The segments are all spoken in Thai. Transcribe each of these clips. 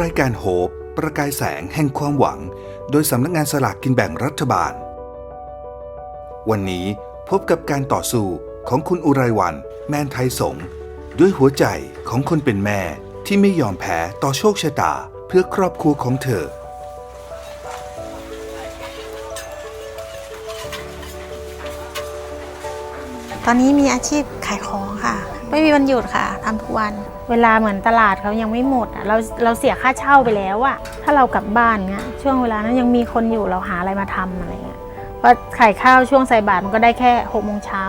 รายการโฮปประกายแสงแห่งความหวัง โดยสำนักงานสลากกินแบ่งรัฐบาล วันนี้พบกับการต่อสู้ของคุณอุไรวัน แมนไทยสง ด้วยหัวใจของคนเป็นแม่ที่ไม่ยอมแพ้ต่อโชคชะตาเพื่อครอบครัวของเธอ ตอนนี้มีอาชีพขายของค่ะ ไม่มีวันหยุดค่ะทำทุกวัน เวลาเหมือนตลาดเขายังไม่หมดอะเราเราเสียค่าเช่าไปแล้วอะถ้าเรากลับบ้านเนี้ยช่วงเวลานั้นยังมีคนอยู่เราหาอะไรมาทำอะไรเงี้ยเพราะขายข้าวช่วงใส่บาตรมันก็ได้แค่หกโมงเช้า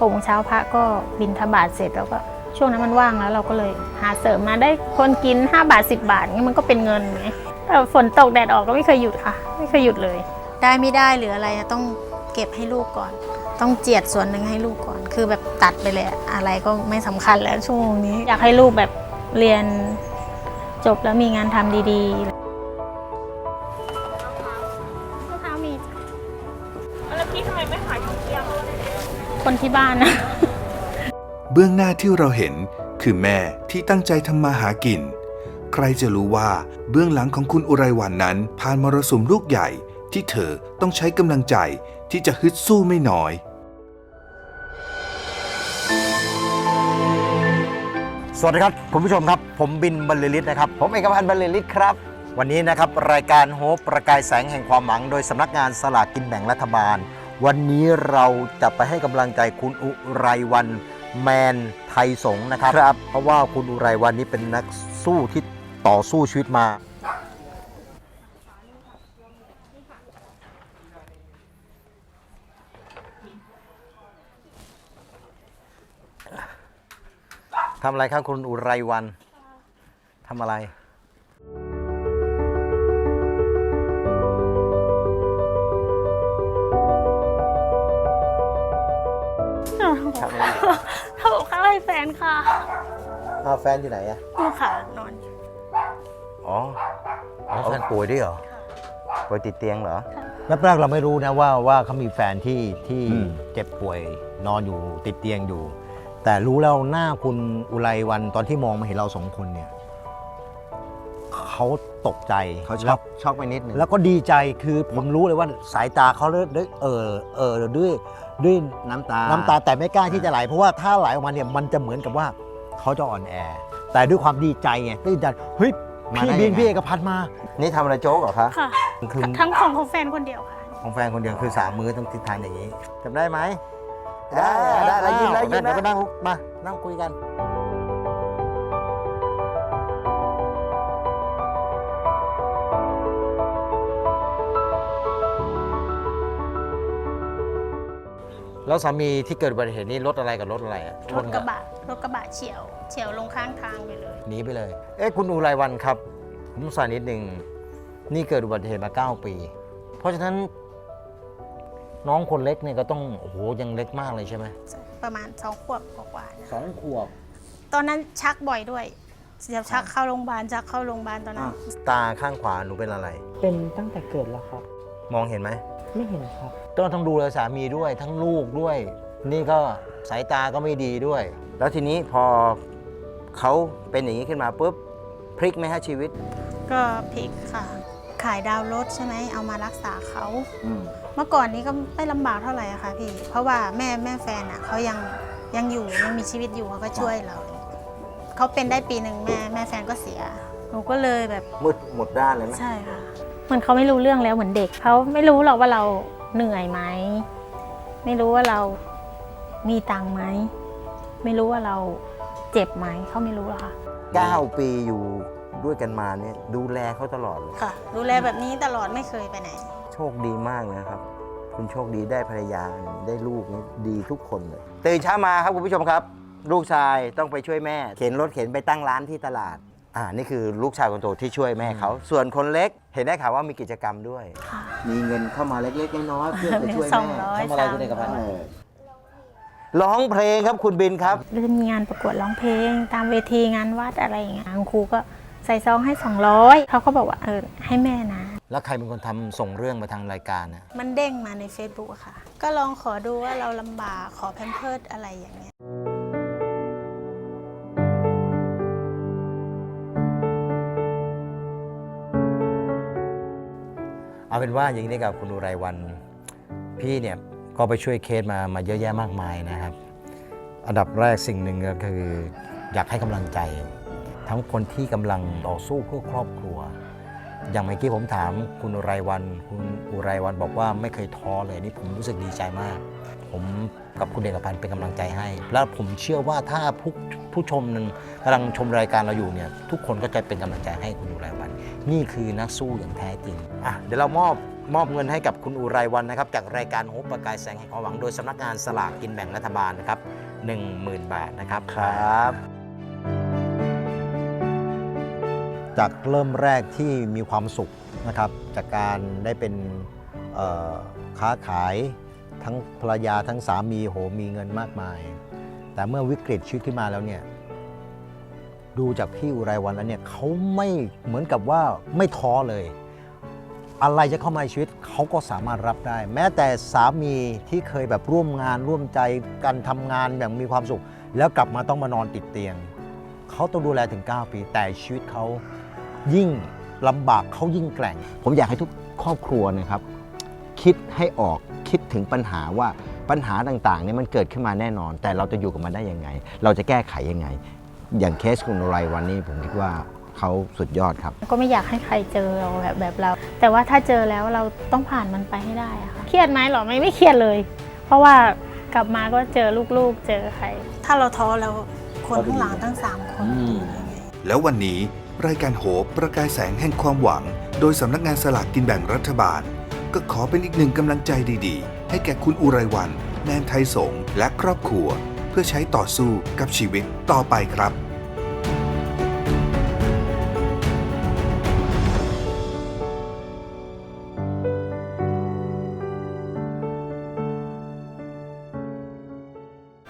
หกโมงเช้าพระก็บินทบาทเสร็จแล้วก็ช่วงนั้นมันว่างแล้วเราก็เลยหาเสริมมาได้คนกิน 5 บาท 10 บาทเงี้ยมันก็เป็นเงินไงแต่ฝนตกแดดออกก็ไม่เคยหยุดค่ะ ไม่เคยหยุดเลย ได้ไม่ได้หรืออะไรอะต้องเก็บให้ลูกก่อน ต้องเจียดส่วนหนึ่งให้ลูกก่อน คือแบบตัดไปเลยอะอะไรก็ไม่สำคัญแล้วช่วงนี้ อยากให้ลูกแบบเรียนจบแล้วมีงานทำดีๆมะพร้าวมีแล้วพี่ทำไมไม่ขายทุกอย่างคนที่บ้านนะ เบื้องหน้าที่เราเห็นคือแม่ที่ตั้งใจทำมาหากิน ใครจะรู้ว่าเบื้องหลังของคุณอุไรวันนั้น ผ่านมรสุมลูกใหญ่ที่เธอต้องใช้กำลังใจที่จะฮึดสู้ไม่น้อย สวัสดีครับคุณผู้ชมครับ ผมบินบรรลือฤทธิ์นะครับ ผมเอกพันธ์บรรลือฤทธิ์ครับ วันนี้นะครับรายการโฮปประกายแสงแห่งความหวัง โดยสำนักงานสลากกินแบ่งรัฐบาล วันนี้เราจะไปให้กำลังใจคุณอุไรวัน แมนไทยสงฆ์นะครับครับ เพราะว่าคุณอุไรวันนี้เป็นนักสู้ที่ต่อสู้ชีวิตมา ทำอะไรครับคุณอุไรวันทำอะไร ทำอะไรทำกับข้าวให้แฟนค่ะอ้าวแฟนอยู่ไหนอะนี่ค่ะนอนอ๋ออ๋อแฟนป่วยด้วยเหรอป่วยติดเตียงเหรอแรกๆเราไม่รู้นะว่าว่าเขามีแฟนที่ที่เจ็บป่วยนอนอยู่ติดเตียงอยู่ แต่รู้แล้วหน้าคุณอุไรวันตอนที่มองมาเห็นเราสองคนเนี่ยเขาตกใจเขาช็แล้อวกช็อกไปนิดนึงแล้วก็ดีใจคือผมรู้เลยว่าสายตาเขาด้วยเออเออด้วยด้วยน้ำตา น้ำตาแต่ไม่กล้าที่จะไหลเพราะว่าถ้าไหลออกมาเนี่ยมันจะเหมือนกับว่าเขาจะอ่อนแอ แต่ด้วยความดีใจไงตื่นใจเฮ้ยมาพี่ได้บิยันงไง พี่เอกพันธ์มา นี่ทำอะไรโจ๊กเหรอคะค่ะ คือทั้งของของแฟนคนเดียวค่ะ ของแฟนคนเดียวคือสามมื้อต้องทิศทานอย่างนี้จำได้ไหม ได้ได้แล้วยิ้มแล้วยิ้มแล้วเดี๋ยวก็นั่งลุกมา นั่งคุยกันแล้วสามีที่เกิดอุบัติเหตุนี่รถอะไรกับรถอะไรอะชรนถกกัระบะรถกระบะเฉียวเฉียวลงข้างทางไปเลย หนีไปเลย เอ๊ะคุณอุไรวันครับ ผมสายนิดหนึ่งนี่เกิดอุบัติเหตุมา 9 ปี เพราะฉะนั้น น้องคนเล็กเนี่ยก็ต้องโอ้โหยังเล็กมากเลยใช่ไหมประมาณสองขวบกว่าๆนะสองขวบ ตอนนั้นชักบ่อยด้วยเดี๋ยวชักเข้าโรงพยาบาลชักเข้าโรงพยาบาลตอนนั้นอ่าตาข้างขวาหนูเป็นอะไร เป็นตั้งแต่เกิดแล้วครับ มองเห็นไหมไม่เห็นครับต้องทั้งดูแลสามีด้วยทั้งลูกด้วย นี่ก็สายตาก็ไม่ดีด้วย แล้วทีนี้พอเขาเป็นอย่างนี้ขึ้นมาปุ๊บพลิกไหมฮะชีวิต ก็พลิกค่ะ ขายดาวรถใช่ไหมเอามารักษาเขา อืมเมื่อก่อนนี้ก็ไม่ลำบากเท่าไหร่อะค่ะพี่ เพราะว่าแม่แม่แฟนอะเขายังยังอยู่ยังมีชีวิตอยู่เขาก็ช่วยเราเลยเขาเป็นได้ปีหนึ่งแม่แม่แฟนก็เสีย หนูก็เลยแบบ มืดหมดด้านเลยไหมใช่ค่ะเหมือนเขาไม่รู้เรื่องแล้วเหมือนเด็กเขาไม่รู้หรอกว่าเราเหนื่อยไหมไม่รู้ว่าเรามีตังค์ไหมไม่รู้ว่าเราเจ็บไหมเขาไม่รู้หรอกค่ะ9ปีอยู่ ด้วยกันมาเนี่ยดูแลเขาตลอดเลย ค่ะ ดูแลแบบนี้ตลอดไม่เคยไปไหน โชคดีมากนะครับ คุณโชคดีได้ภรรยาได้ลูกนี่ดีทุกคนเลยตื่นเช้ามาครับคุณผู้ชมครับ ลูกชายต้องไปช่วยแม่ เข็นรถเข็นไปตั้งร้านที่ตลาด อ่านี่คือลูกชายคนโตที่ช่วยแม่เขา ส่วนคนเล็กเห็นได้ข่าวว่ามีกิจกรรมด้วยมีเงินเข้ามาเล็กๆน้อยๆเพื่อไปช่วยสองแม่ร้อยทำอะไรคุณเอกพันธ์เออร้องเพลงครับคุณบินครับเราจะมีงานประกวดร้องเพลง ตามเวทีงานวัดอะไรอย่างเงี้ยคุณครูก็ ใส่ซองให้ 200เขาก็บอกว่าเออให้แม่นะ แล้วใครเป็นคนทำส่งเรื่องมาทางรายการนะมันเด้งมาใน Facebook อะค่ะ ก็ลองขอดูว่าเราลำบากขอแพมเพิร์ดอะไรอย่างเงี้ย เอาเป็นว่าอย่างนี้กับคุณอุไรวัน พี่เนี่ยก็ไปช่วยเคสมามาเยอะแยะมากมายนะครับ อันดับแรกสิ่งหนึ่งก็คือ อยากให้กำลังใจ ทั้งคนที่กำลังต่อสู้เพื่อครอบครัว อย่างเมื่อกี้ผมถามคุณอุไรวัน คุณอุไรวันบอกว่าไม่เคยท้อเลยนี่ผมรู้สึกดีใจมาก ผมกับคุณเอกพันธ์เป็นกำลังใจให้ แล้วผมเชื่อว่าถ้าผู้ผู้ชมนั้นกำลังชมรายการเราอยู่เนี่ยทุกคนก็จะเป็นกำลังใจให้คุณอุไรวัน นี่คือนักสู้อย่างแท้จริงอะเดี๋ยวเรามอบมอบเงินให้กับคุณอุไรวันนะครับ จากรายการโฮปประกายแสงแห่งความหวังโดยสำนักงานสลากกินแบ่งรัฐบาลนะครับ10,000 บาทนะครับครับ จากเริ่มแรกที่มีความสุขนะครับจากการได้เป็นค้าขายทั้งภรรยาทั้งสามีโหมีเงินมากมาย แต่เมื่อวิกฤตชีวิตขึ้นมาแล้วเนี่ยดูจากพี่อุไรวันแล้วเนี่ยเขาไม่เหมือนกับว่าไม่ท้อเลย อะไรจะเข้ามาในชีวิตเขาก็สามารถรับได้ แม้แต่สามีที่เคยแบบร่วมงานร่วมใจกันทำงานอย่างมีความสุข แล้วกลับมาต้องมานอนติดเตียง เขาต้องดูแลถึง 9 ปี แต่ชีวิตเขายิ่งลำบากเขายิ่งแกร่ง ผมอยากให้ทุกครอบครัวนะครับ คิดให้ออกคิดถึงปัญหาว่าปัญหาต่างๆเนี่ยมันเกิดขึ้นมาแน่นอน แต่เราจะอยู่กับมันได้ยังไง เราจะแก้ไขยังไง อย่างเคสคุณไรวันนี้ผมคิดว่าเขาสุดยอดครับ ก็ไม่อยากให้ใครเจอเราแบบแบบเรา แต่ว่าถ้าเจอแล้วเราต้องผ่านมันไปให้ได้อะค่ะเครียดไหมเหรอไม่ไม่เครียดเลย เพราะว่ากลับมาก็เจอลูกๆ เจอใคร ถ้าเราท้อแล้ว คนข้างหลังตั้งสามคนอืม แล้ววันนี้รายการโหบประกายแสงแห่งความหวัง โดยสำนักงานสลากกินแบ่งรัฐบาล ก็ขอเป็นอีกหนึ่งกำลังใจดีๆ ให้แก่คุณอุไรวันแมนไทยสงฆ์และครอบครัว เพื่อใช้ต่อสู้กับชีวิตต่อไปครับ